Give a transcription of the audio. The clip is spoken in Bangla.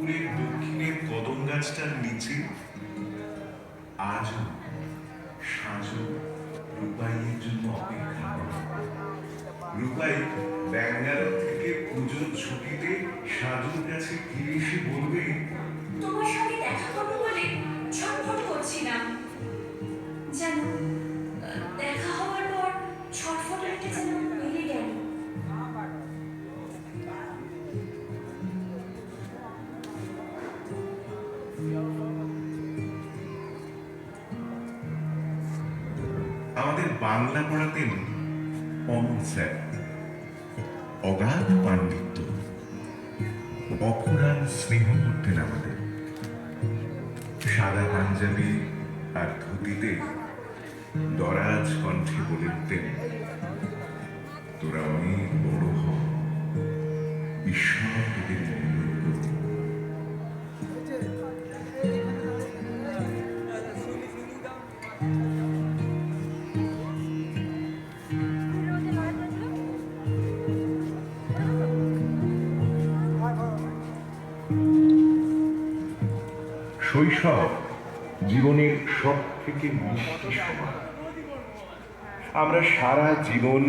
পুরের দক্ষিণের কদম গাছটার নিচে আজও সাজু রূপাইয়ের জন্য অপেক্ষা করে। রূপাই ব্যাঙ্গালোর থেকে পুজোর ছুটিতে সাজুর কাছে ফিরে এসে বলবে আমাদের বাংলা পড়াতেন অমন স্যার, অগাধ পাণ্ডিত্য। অপুরাণ স্নেহ করতেন আমাদের সাদা পাঞ্জাবি আর ধুতিতে দরাজ কণ্ঠে বলে উঠতেন তোরা অনেক বড় হ শৈশব জীবনের সব থেকে মিষ্টি সময়। আমরা সারা জীবন